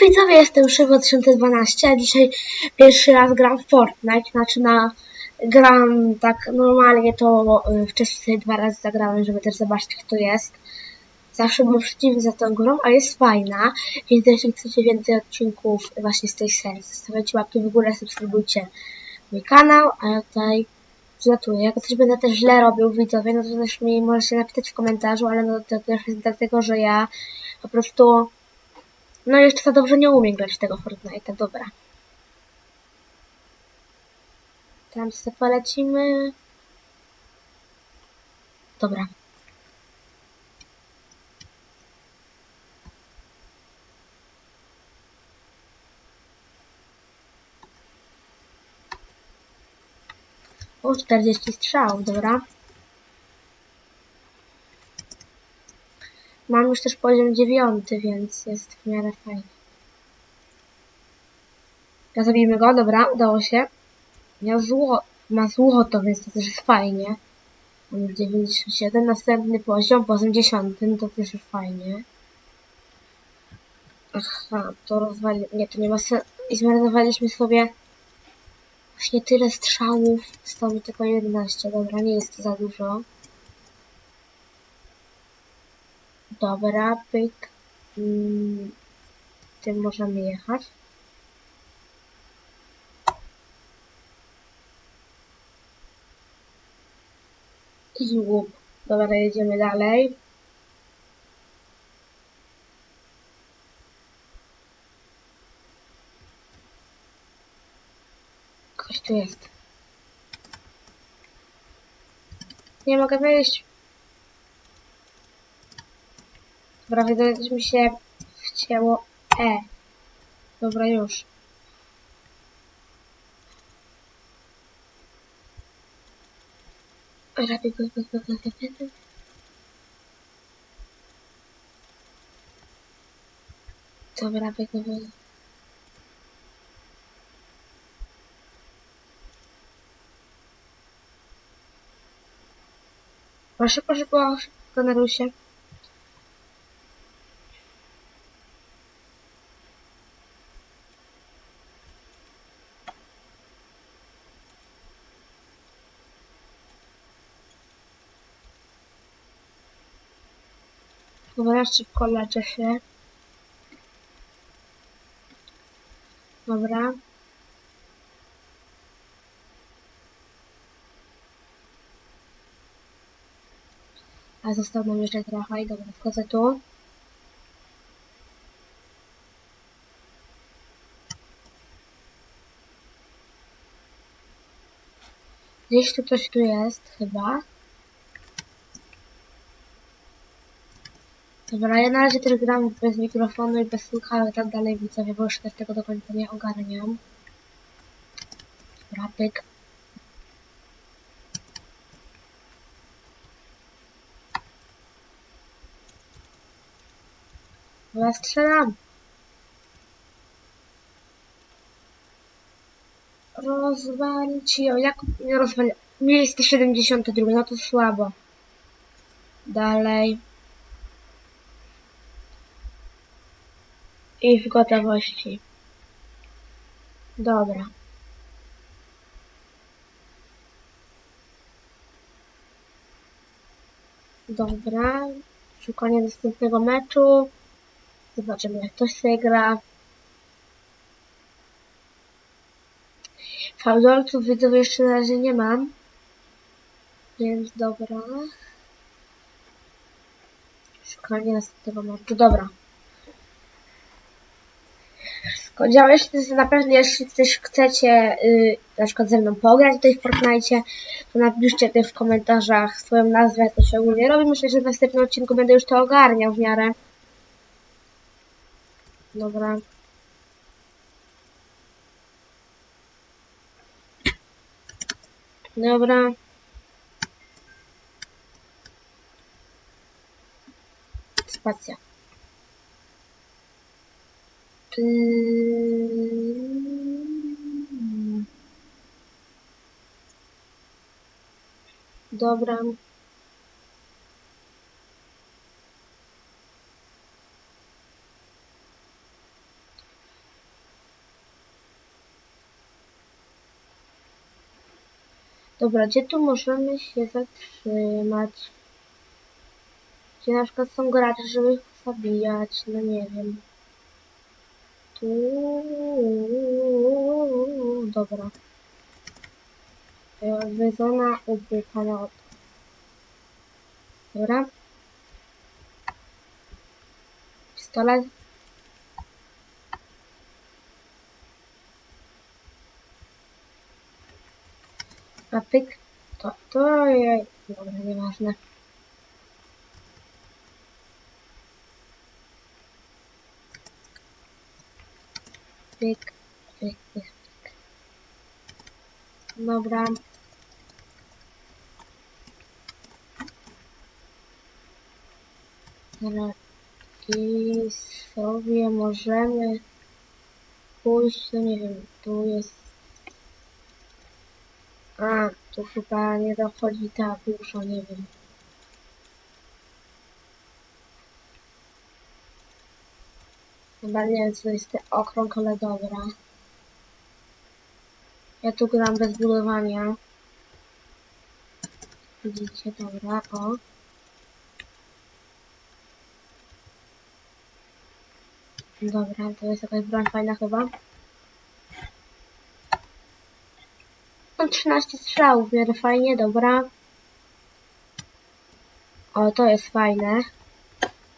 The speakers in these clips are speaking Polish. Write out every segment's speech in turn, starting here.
Widzowie, jestem Szywo 2012, a dzisiaj pierwszy raz gram w Fortnite, znaczy na gram tak normalnie, to y, wcześniej dwa razy zagrałem, żeby też zobaczyć kto jest. Zawsze byłem przeciwny za tą grą, a jest fajna, więc jeśli chcecie więcej odcinków właśnie z tej serii, zostawiajcie łapki w górę, subskrybujcie mój kanał, a ja tutaj zlatuję. Jak coś będę też źle robił widzowie, no to też mi możecie napisać w komentarzu, ale no to też jest dlatego, że ja po prostu no jeszcze za dobrze nie umiem grać w tego Fortnite'a, dobra. Tam sobie polecimy. Dobra. O, 40 strzałów, dobra. Mam już też poziom dziewiąty, więc jest w miarę fajnie. Ja go, dobra, udało się. Miał zło, ma złoto, więc to też jest fajnie. Mam już 97, następny poziom, poziom 10, to też jest fajnie. Aha, to rozwali... Nie, to nie ma sensu. I zmarnowaliśmy sobie właśnie tyle strzałów. Zostało mi tylko 11, dobra, nie jest to za dużo. Dobra, pyk. Mm, tym możemy jechać. I. Dobra, jedziemy dalej. Ktoś tu jest. Nie mogę wyjść. Dobra, wydaje mi się wcięło E. Dobra, już. Bieg, bieg, bieg, bieg, bieg, bieg, bieg. Dobra, bieg, bieg, bieg. O, Szybko, Dobra, szybko leczę się. Dobra. A został nam jeszcze trochę i dobra, wchodzę tu. Gdzieś tu ktoś tu jest, chyba. Dobra, ja na razie też gram bez mikrofonu i bez słuchawek i tak dalej, widzowie, bo już też tego do końca nie ogarniam. Dobra, pyk. Dobra, strzelam. Ją. Jak nie rozwali... Miejsce 72, no to słabo. Dalej. I w gotowości. Dobra. Dobra. Szukanie następnego meczu. Zobaczymy jak to się gra. Fałdolców widzów jeszcze na razie nie mam. Więc dobra. Szukanie następnego meczu. Dobra. Działać, że na pewno jeśli coś chcecie yy, na przykład ze mną pograć tutaj w Fortnite, to napiszcie tutaj w komentarzach swoją nazwę, to się ogólnie robi. Myślę, że w następnym odcinku będę już to ogarniał w miarę. Dobra. Dobra. Spacja. Dobra. Dobra, gdzie tu możemy się zatrzymać? Gdzie na przykład są gracze, żeby ich zabijać? No nie wiem. Tu... Dobra. Jakby zona ubypana od... Dobra. Pistolet. A pyk. To, to jej. Dobra, nieważne. Pyk, pyk, pyk, pyk. Dobra. I sobie możemy pójść, no nie wiem, tu jest a, tu chyba nie dochodzi ta dusza, nie wiem. Chyba nie wiem, co jest ten okrąg, ale dobra. Ja tu gram bez budowania. Widzicie, dobra, o. Dobra, to jest jakaś broń fajna chyba. Mam 13 strzałów, miarę fajnie, dobra. O, to jest fajne.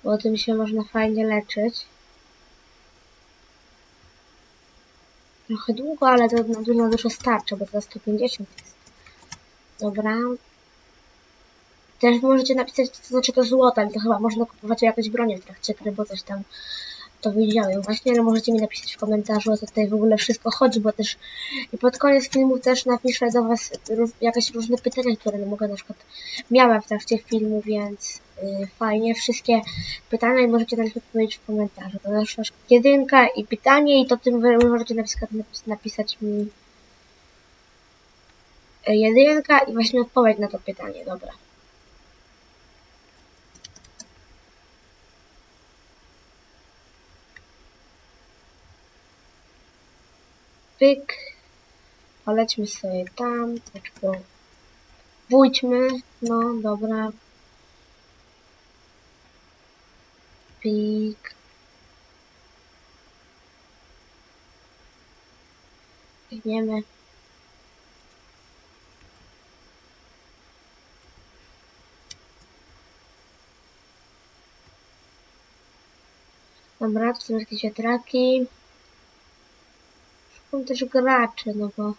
Bo tym się można fajnie leczyć. Trochę długo, ale to na dużo, dużo starczy, bo za 150 jest. Dobra. Też możecie napisać, co znaczy to złoto, ale to chyba można kupować jakieś bronie w trakcie gry, bo coś tam to widziałem właśnie, ale możecie mi napisać w komentarzu, o co tutaj w ogóle wszystko chodzi, bo też i pod koniec filmu też napiszę do Was jakieś różne pytania, które mogę na przykład miałem w trakcie filmu, więc fajnie, wszystkie pytania i możecie na nie odpowiedzieć w komentarzu. To na przykład jedynka i pytanie i to tym wy możecie na przykład napis napisać mi yy, jedynka i właśnie odpowiedź na to pytanie, dobra. pyk. Polećmy sobie tam, tylko pójdźmy, no dobra. Pik. Biegniemy. Dobra, tu są jakieś wiatraki. Są też gracze, no bo...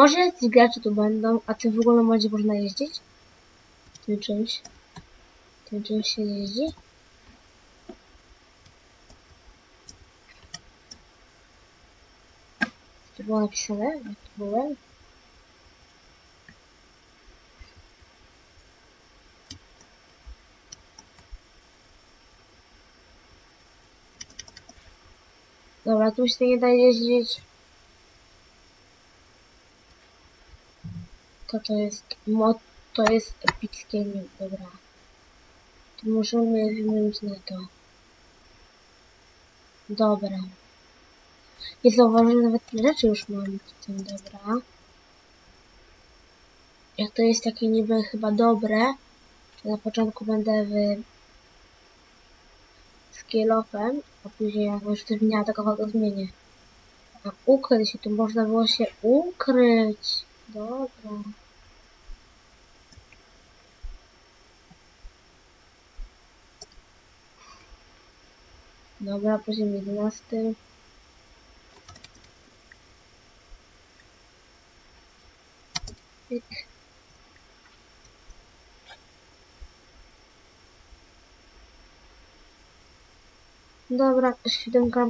Może jacyś gracze tu będą, a ty w ogóle może można jeździć? Tym czymś? Tym czymś się jeździ? To było napisane? Jak to było? Dobra, tu się nie da jeździć. To to jest mod, to jest epickie nim, dobra. To możemy wymienić na to. Dobra. Nie zauważyłem nawet tyle rzeczy już mam w tym, dobra. Jak to jest takie niby chyba dobre, to na początku będę wy skillopem, a później jak już coś mnie atakował, to zmienię. A ukryć się, tu można było się ukryć. Dobra. Dobra, poziom 11. Pyk. Dobra, siódemka.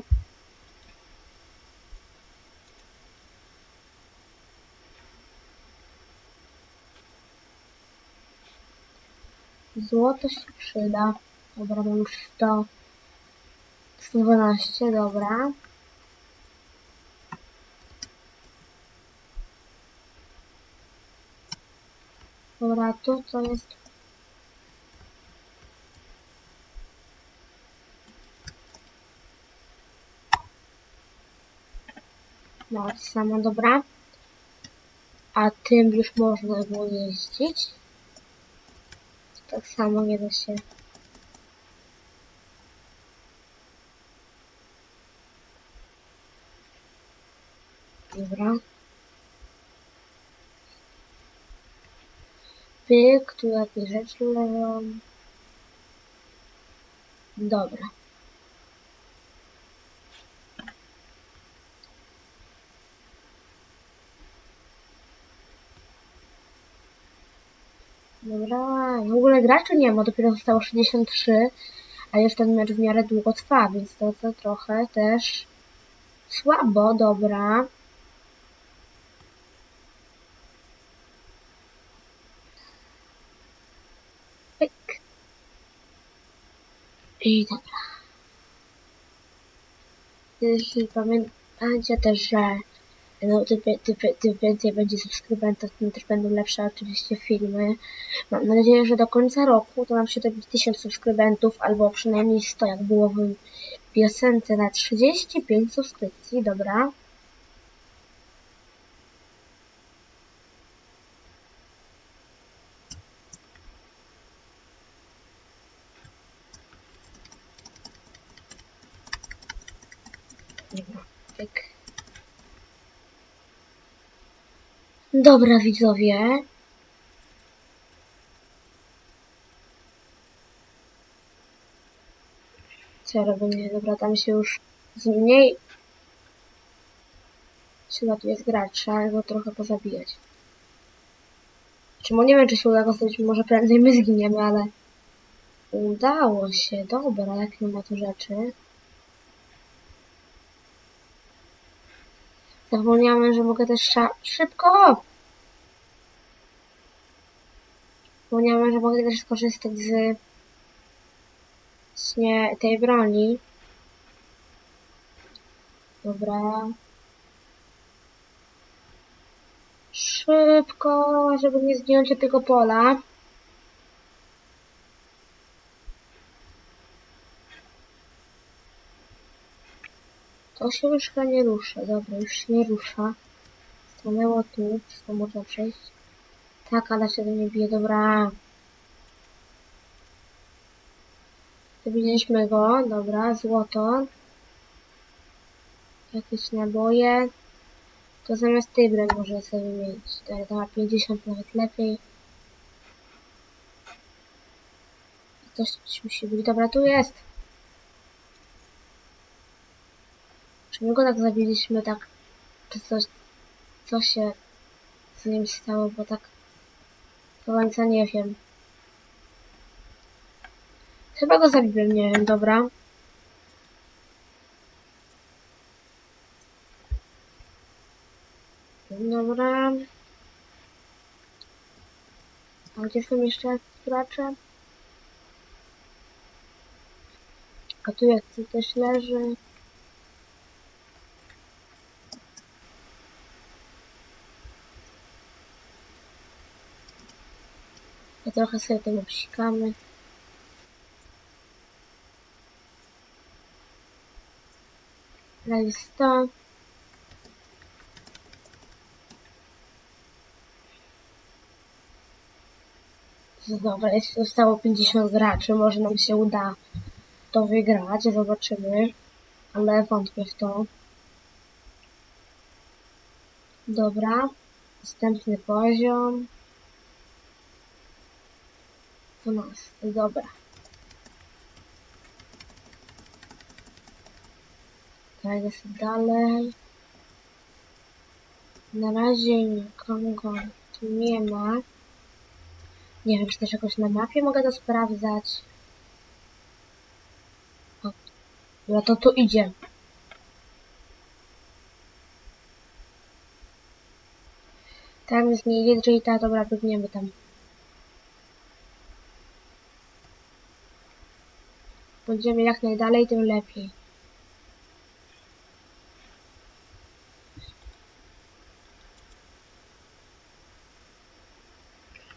Złoto się przyda. Dobra, mam już 100. 112, dobra. Dobra, tu co jest? No, sama dobra. A tym już można było jeździć. Tak samo nie da się Dobra. Pyk, tu jakieś rzeczy. Dobra. Dobra, w ogóle graczy nie ma, dopiero zostało 63, a już ten mecz w miarę długo trwa, więc to, to trochę też słabo, dobra. I dobra. Jeśli pamiętacie też, że no, tym, tym, tym więcej będzie subskrybentów, tym też będą lepsze oczywiście filmy. Mam nadzieję, że do końca roku to nam się dobić 1000 subskrybentów, albo przynajmniej 100, jak było w piosence na 35 subskrypcji, dobra. Dobra, pyk. Dobra, widzowie. Co? Nie, dobra, tam się już z mniej... Chyba tu jest gracz, trzeba go trochę pozabijać. Czemu nie wiem, czy się uda go zrobić, może prędzej my zginiemy, ale... Udało się, dobra, jak nie ma tu rzeczy. Zapomniałem, że mogę też. Szybko! Zapomniałem, że mogę też skorzystać z właśnie tej broni. Dobra. Szybko, żeby nie zdjąć tego pola. To się już chyba nie rusza. Dobra, już się nie rusza. Stanęło tu. Wszystko można przejść. Tak, ale się do nie bije. Dobra. Widzieliśmy go. Dobra, złoto. Jakieś naboje. To zamiast tej broni można sobie mieć. Tak, to ma 50 nawet lepiej. Coś musi być. Dobra, tu jest. Czy my go tak zabiliśmy, tak, czy coś, co się z nim stało, bo tak do końca nie wiem. Chyba go zabiłem, nie wiem, dobra. Dobra. A gdzie są jeszcze gracze? A tu jak tu też leży. Trochę sobie tego psikamy. Level 100. Dobra, jeśli zostało 50 graczy, może nam się uda to wygrać, zobaczymy. Ale wątpię w to. Dobra, następny poziom. 12, dobra. Jest dalej. Na razie nikogo tu nie ma. Nie wiem, czy też jakoś na mapie mogę to sprawdzać. O, dobra, to tu idzie. Tam jest nie idzie, czyli ta, dobra, biegniemy tam. Będziemy jak najdalej, tym lepiej.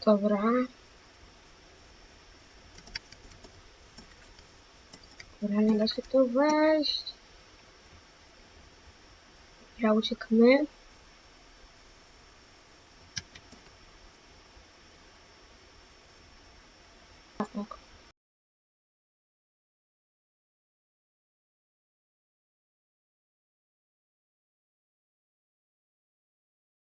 Dobra. Dobra, nie da się tu wejść. Uciekamy. Tak.